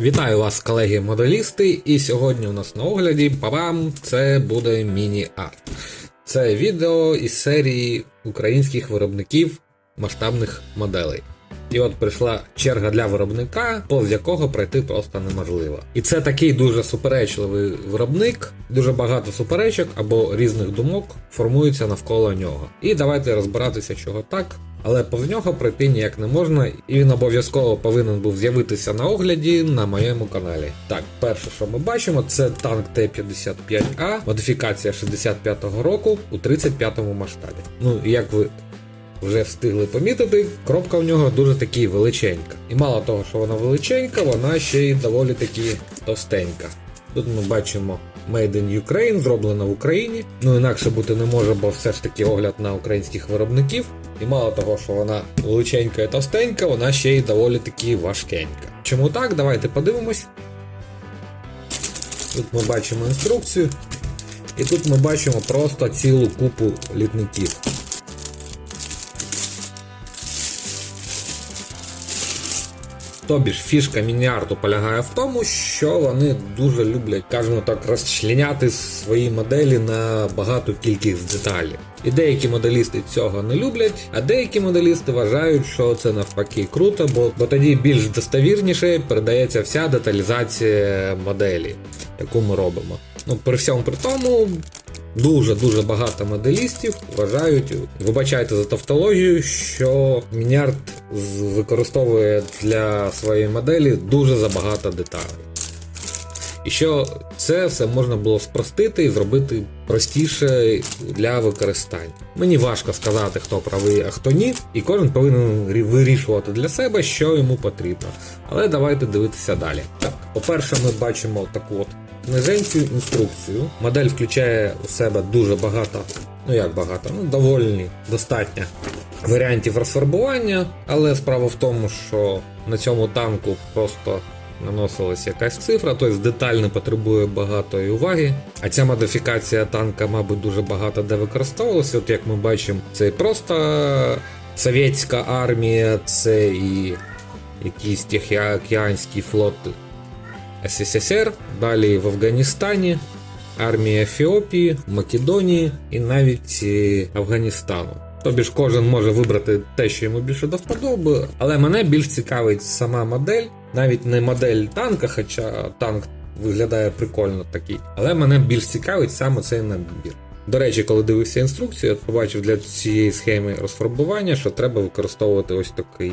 Вітаю вас, колеги-моделісти, і сьогодні у нас на огляді папам це буде міні-арт. Це відео із серії українських виробників масштабних моделей. І от прийшла черга для виробника, повз якого пройти просто неможливо. І це такий дуже суперечливий виробник, дуже багато суперечок або різних думок формуються навколо нього. І давайте розбиратися, чого так. Але повз нього пройти ніяк не можна, і він обов'язково повинен був з'явитися на огляді на моєму каналі. Так, перше, що ми бачимо, це танк Т-55А, модифікація 65-го року у 35-му масштабі. Ну, як ви вже встигли помітити, кропка в нього дуже таки величенька. І мало того, що вона величенька, вона ще й доволі таки товстенька. Тут ми бачимо Made in Ukraine, зроблена в Україні. Ну інакше бути не може, бо все ж таки огляд на українських виробників. І мало того, що вона величенька і товстенька, вона ще й доволі таки важкенька. Чому так? Давайте подивимось. Тут ми бачимо інструкцію. І тут ми бачимо просто цілу купу літників. Тобі ж фішка мініарту полягає в тому, що вони дуже люблять, скажімо так, розчленяти свої моделі на багату кількість деталей. І деякі моделісти цього не люблять, а деякі моделісти вважають, що це навпаки круто, бо, бо тоді більш достовірніше передається вся деталізація моделі, яку ми робимо. Ну, при всьому при тому, Дуже-дуже багато моделістів вважають, вибачайте за тавтологію, що Мінярд використовує для своєї моделі дуже забагато деталей. І що це все можна було спростити і зробити простіше для використання. Мені важко сказати, хто правий, а хто ні, і кожен повинен вирішувати для себе, що йому потрібно. Але давайте дивитися далі. Так, по-перше, ми бачимо таку от низеньку інструкцію. Модель включає у себе дуже багато, ну як багато, ну доволі достатньо варіантів розфарбування, але справа в тому, що на цьому танку просто наносилась якась цифра, тобто деталь не потребує багатої уваги. А ця модифікація танка, мабуть, дуже багато де використовувалася. От як ми бачимо, це і просто совєтська армія, це і якийсь Тихоокеанський флот СССР, далі в Афганістані, армія Ефіопії, Македонії і навіть е, Афганістану. Тобі ж кожен може вибрати те, що йому більше до вподоби, але мене більш цікавить сама модель, навіть не модель танка, хоча танк виглядає прикольно такий, але мене більш цікавить саме цей набір. До речі, коли дивився інструкцію, я побачив для цієї схеми розфарбування, що треба використовувати ось такий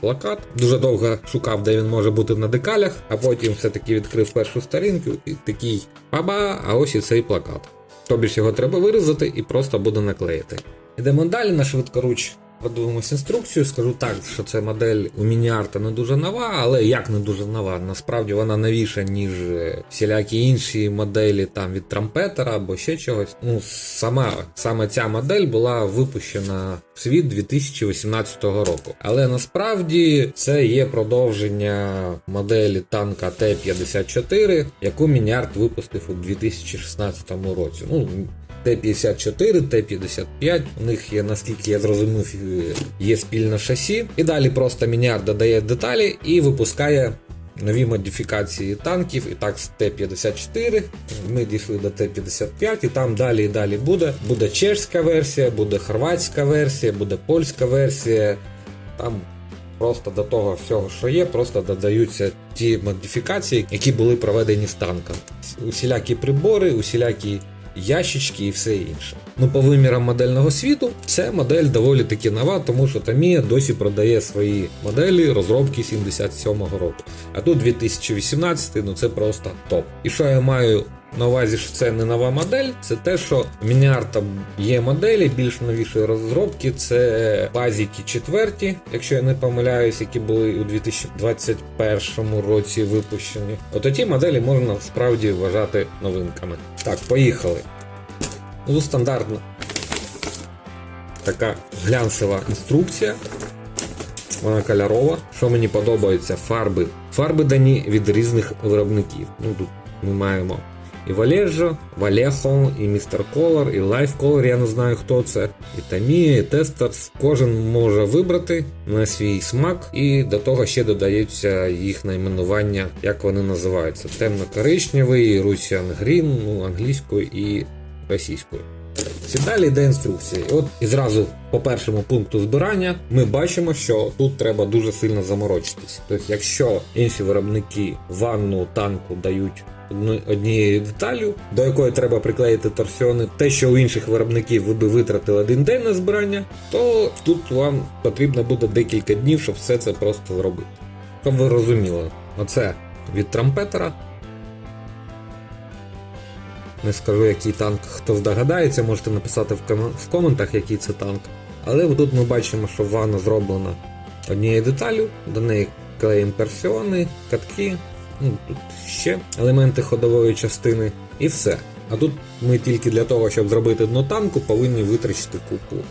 плакат. Дуже довго шукав, де він може бути на декалях, а потім все-таки відкрив першу сторінку і такий аба, а ось і цей плакат. Тобі ж його треба вирізати і просто буде наклеїти. Ідемо далі на швидкоруч. Подивимось інструкцію, скажу так, що це модель у мініарта не дуже нова, але як не дуже нова, насправді вона новіша, ніж е, всілякі інші моделі там від трампетера або ще чогось. Ну, сама, саме ця модель була випущена в світ 2018 року. Але насправді це є продовження моделі танка Т-54, яку мініарт випустив у 2016 році. Ну, Т-54, Т-55, у них є, наскільки я зрозумів, є спільне шасі. І далі просто міняр додає деталі і випускає нові модифікації танків. І так, з Т-54 ми дійшли до Т-55, і там далі і далі буде. Буде чешська версія, буде хорватська версія, буде польська версія. Там Просто до того всього, що є, просто додаються ті модифікації, які були проведені з танком. Усілякі прибори, усілякі ящички і все інше. Ну, по вимірам модельного світу, ця модель доволі таки нова, тому що Tamiya досі продає свої моделі розробки 77-го року. А тут 2018, ну це просто топ. І що я маю на увазі, що це не нова модель, це те, що в Мініарта є моделі більш новішої розробки. Це базіки четверті, якщо я не помиляюсь, які були у 2021 році випущені. От ті моделі можна справді вважати новинками. Так, поїхали. Ну, стандартна така глянцева інструкція. Вона кольорова. Що мені подобається, фарби. Фарби дані від різних виробників. Ну, тут ми маємо і Валежо, Валехо, і Містер Колор, і Лайф Колор, я не знаю хто це, і Тамія, і Тестерс. Кожен може вибрати на свій смак, і до того ще додаються їх найменування, як вони називаються: темно-коричневий, Russian Green, ну англійською і російською. Далі йде інструкція. От і зразу по першому пункту збирання ми бачимо, що тут треба дуже сильно заморочитись. Тобто, якщо інші виробники ванну танку дають однією деталю, до якої треба приклеїти торсіони, те, що у інших виробників ви би витратили один день на збирання, то тут вам потрібно буде декілька днів, щоб все це просто зробити. Щоб ви розуміли, оце від трампетера. Не скажу, який танк, хто здогадається, можете написати в, ком- в коментах, який це танк. Але тут ми бачимо, що ванна зроблена однією деталю, до неї клеїмо персіони, катки, ну, тут ще елементи ходової частини і все. А тут ми тільки для того, щоб зробити дно танку, повинні витрачити купу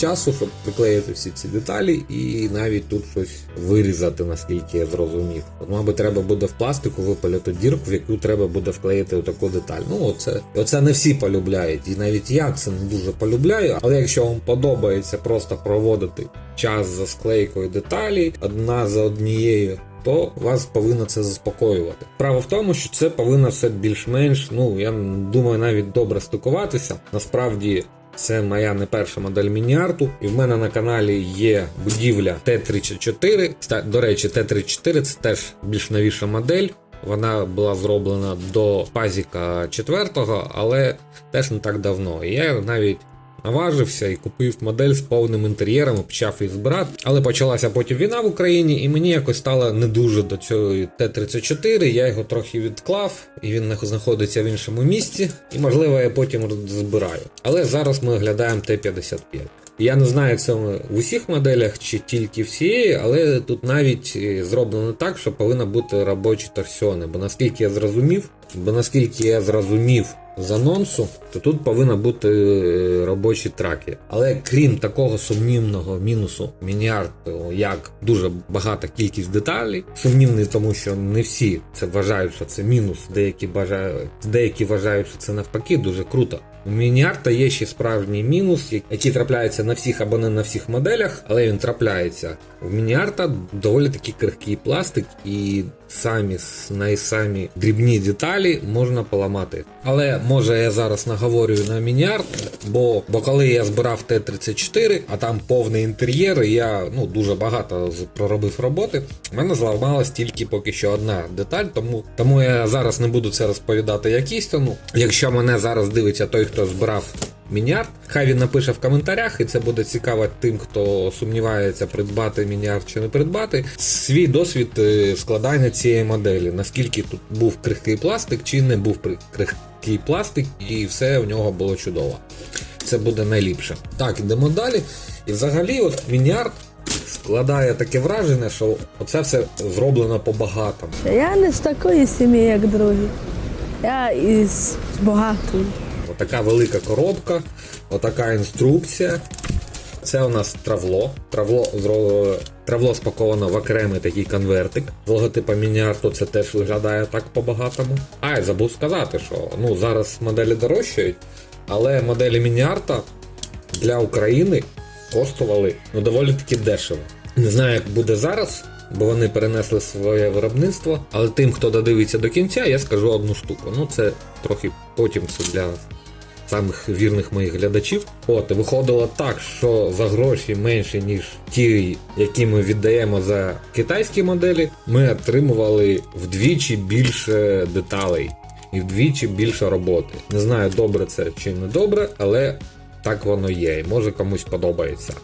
часу, щоб приклеїти всі ці деталі і навіть тут щось вирізати, наскільки я зрозумів. От, мабуть, треба буде в пластику випалити дірку, в яку треба буде вклеїти таку деталь. Ну, оце, оце не всі полюбляють, і навіть я це не дуже полюбляю. Але якщо вам подобається просто проводити час за склейкою деталі, одна за однією. То вас повинно це заспокоювати. Право в тому, що це повинно все більш-менш, ну я думаю, навіть добре стикуватися. Насправді це моя не перша модель міні-арту, і в мене на каналі є будівля Т-34. Ста- До речі, Т-34 це теж більш новіша модель. Вона була зроблена до Пазіка 4, але теж не так давно. Я навіть наважився і купив модель з повним інтер'єром, почав її збирати. Але почалася потім війна в Україні, і мені якось стало не дуже до цього Т-34. Я його трохи відклав, і він знаходиться в іншому місці. І можливо я потім збираю. Але зараз ми оглядаємо Т-55. Я не знаю, це в усіх моделях чи тільки всієї, але тут навіть е, зроблено так, що повинні бути робочі торсіони. Бо наскільки я зрозумів, бо наскільки я зрозумів з анонсу, то тут повинні бути е, робочі траки. Але крім такого сумнівного мінусу мініарту, як дуже багата кількість деталей, сумнівний, тому що не всі це вважають, що це мінус, деякі бажають, деякі вважають, що це навпаки дуже круто. У мініарта є ще справжній мінус, який трапляється на всіх або не на всіх моделях, але він трапляється. У мініарта доволі таки крихкий пластик, і самі найсамі дрібні деталі можна поламати. Але може я зараз наговорюю на мініарт, бо, бо коли я збирав Т-34, а там повний інтер'єр, і я ну, дуже багато проробив роботи, в мене зламалась тільки поки що одна деталь, тому, тому я зараз не буду це розповідати як істину. Якщо мене зараз дивиться той, хто збирав мініарт, хай він напише в коментарях, і це буде цікаво тим, хто сумнівається, придбати мініарт чи не придбати. Свій досвід е, складання цієї моделі, наскільки тут був крихкий пластик, чи не був крихкий пластик, і все в нього було чудово. Це буде найліпше. Так, ідемо далі. І взагалі, от мініарт складає таке враження, що оце все зроблено по-багатому. Я не з такої сім'ї, як другі. Я із багатої. Отака велика коробка, отака інструкція. Це у нас травло. Травло, травло спаковано в окремий такий конвертик. З логотипом мініарту це теж виглядає так по-багатому. А, я забув сказати, що ну, зараз моделі дорожчають, але моделі мініарта для України коштували ну, доволі таки дешево. Не знаю, як буде зараз, бо вони перенесли своє виробництво. Але тим, хто додивиться до кінця, я скажу одну штуку. Ну, це трохи потім це для самих вірних моїх глядачів. От, виходило так, що за гроші менше, ніж ті, які ми віддаємо за китайські моделі, ми отримували вдвічі більше деталей і вдвічі більше роботи. Не знаю, добре це чи не добре, але так воно є, і може комусь подобається.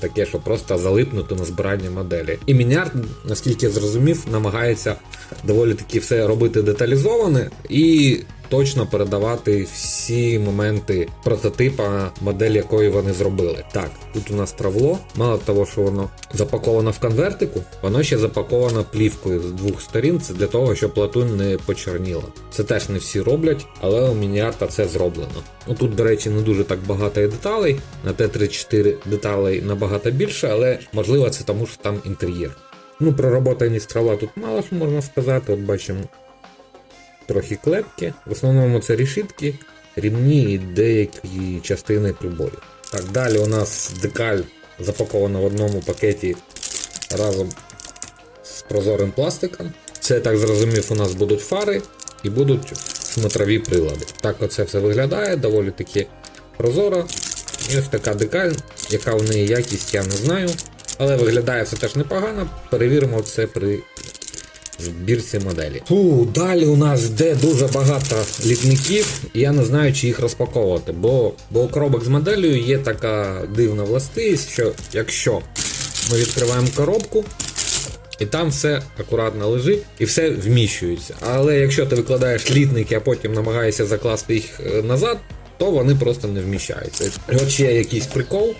Таке, що просто залипнути на збирання моделі. І Мінярд, наскільки я зрозумів, намагається доволі таки все робити деталізоване і точно передавати всі моменти прототипа, модель якої вони зробили. Так, тут у нас травло. Мало того, що воно запаковано в конвертику, воно ще запаковано плівкою з двох сторін. Це для того, щоб латунь не почорніла. Це теж не всі роблять, але у мініарта це зроблено. Ну тут, до речі, не дуже так багато є деталей. На Т-34 деталей набагато більше, але можливо це тому, що там інтер'єр. Ну, про роботаність трава тут мало що можна сказати. От бачимо трохи клепки. В основному це рішітки, рівні і деякі частини приборів. Так, далі у нас декаль запакована в одному пакеті разом з прозорим пластиком. Це так зрозумів, у нас будуть фари і будуть смотрові прилади. Так оце все виглядає, доволі таки прозоро. І ось така декаль, яка в неї якість, я не знаю. Але виглядає все теж непогано. Перевіримо це при збірці моделі. Фу, далі у нас йде дуже багато літників, і я не знаю, чи їх розпаковувати, бо, бо у коробок з моделлю є така дивна властивість, що якщо ми відкриваємо коробку, і там все акуратно лежить і все вміщується. Але якщо ти викладаєш літники, а потім намагаєшся закласти їх е, назад, то вони просто не вміщаються. І ще якийсь прикол.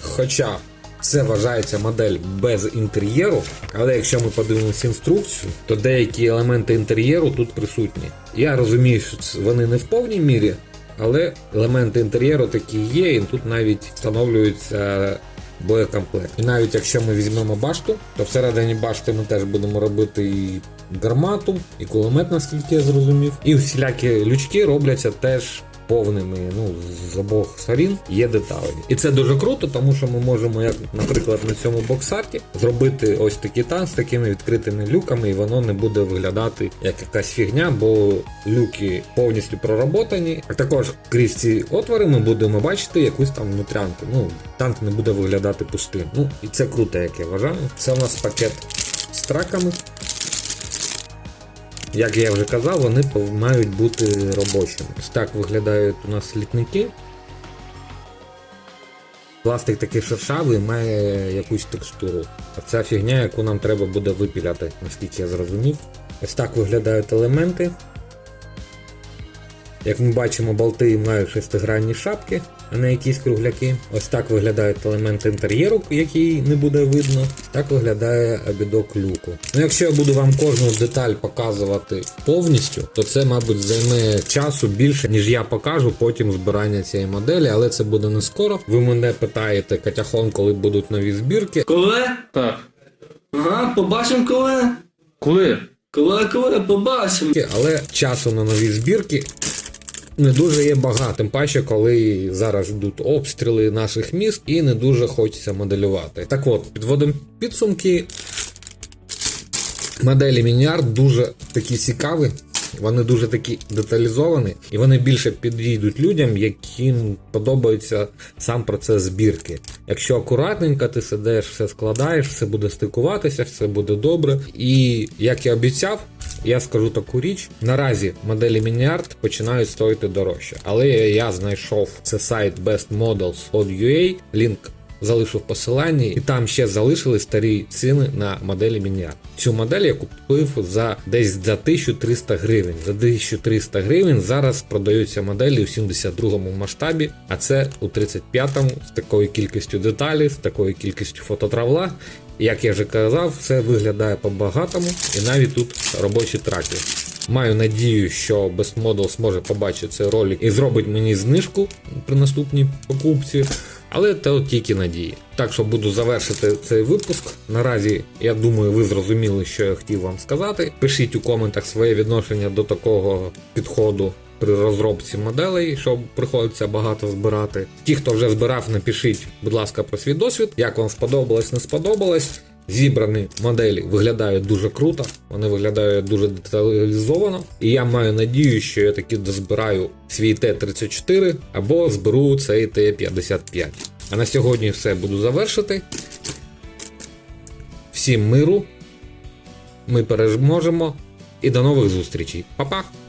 Хоча це вважається модель без інтер'єру, але якщо ми подивимося інструкцію, то деякі елементи інтер'єру тут присутні. Я розумію, що вони не в повній мірі, але елементи інтер'єру такі є, і тут навіть встановлюється боєкомплект. І навіть якщо ми візьмемо башту, то всередині башти ми теж будемо робити і гармату, і кулемет, наскільки я зрозумів. І всілякі лючки робляться теж повними. Ну, з обох сторін є деталі. І це дуже круто, тому що ми можемо, як, наприклад, на цьому боксарті, зробити ось такий танк з такими відкритими люками, і воно не буде виглядати як якась фігня, бо люки повністю проработані. А також крізь ці отвори ми будемо бачити якусь там внутрянку. Ну, танк не буде виглядати пустим. Ну, і це круто, як я вважаю. Це у нас пакет з траками. Як я вже казав, вони мають бути робочими. Ось так виглядають у нас літники. Пластик такий шершавий, має якусь текстуру. А ця фігня, яку нам треба буде випіляти, наскільки я зрозумів. Ось так виглядають елементи. Як ми бачимо, болти мають шестигранні шапки, а не якісь кругляки. Ось так виглядають елементи інтер'єру, який не буде видно. Так виглядає обідок люку. Ну, якщо я буду вам кожну деталь показувати повністю, то це, мабуть, займе часу більше, ніж я покажу потім збирання цієї моделі, але це буде не скоро. Ви мене питаєте, Катяхон, коли будуть нові збірки. Коли? Так. Ага, побачимо коли. Коли? Коли, коли, побачимо. Але часу на нові збірки не дуже є багато. Тим паче, коли зараз йдуть обстріли наших міст і не дуже хочеться моделювати. Так от, підводимо підсумки. Моделі Мініард дуже такі цікаві. Вони дуже такі деталізовані, і вони більше підійдуть людям, яким подобається сам процес збірки. Якщо акуратненько ти сидиш, все складаєш, все буде стикуватися, все буде добре. І як я обіцяв, я скажу таку річ: наразі моделі Мініард починають стоїти дорожче. Але я знайшов це сайт Best Models.ua, лінк залишу в посиланні, і там ще залишили старі ціни на моделі Мініард. Цю модель я купив за десь за 1300 гривень. За 1300 гривень зараз продаються моделі у 72-му масштабі, а це у 35-му з такою кількістю деталей, з такою кількістю фототравла. Як я вже казав, все виглядає по-багатому, і навіть тут робочі траки. Маю надію, що Best Model зможе побачити цей ролик і зробить мені знижку при наступній покупці. Але це от тільки надії. Так що буду завершити цей випуск. Наразі я думаю, ви зрозуміли, що я хотів вам сказати. Пишіть у коментах своє відношення до такого підходу при розробці моделей, що приходиться багато збирати. Ті, хто вже збирав, напишіть, будь ласка, про свій досвід, як вам сподобалось, не сподобалось. Зібрані моделі виглядають дуже круто, вони виглядають дуже деталізовано. І я маю надію, що я таки дозбираю свій Т-34 або зберу цей Т-55. А на сьогодні все буду завершити. Всім миру, ми переможемо і до нових зустрічей. Па-па!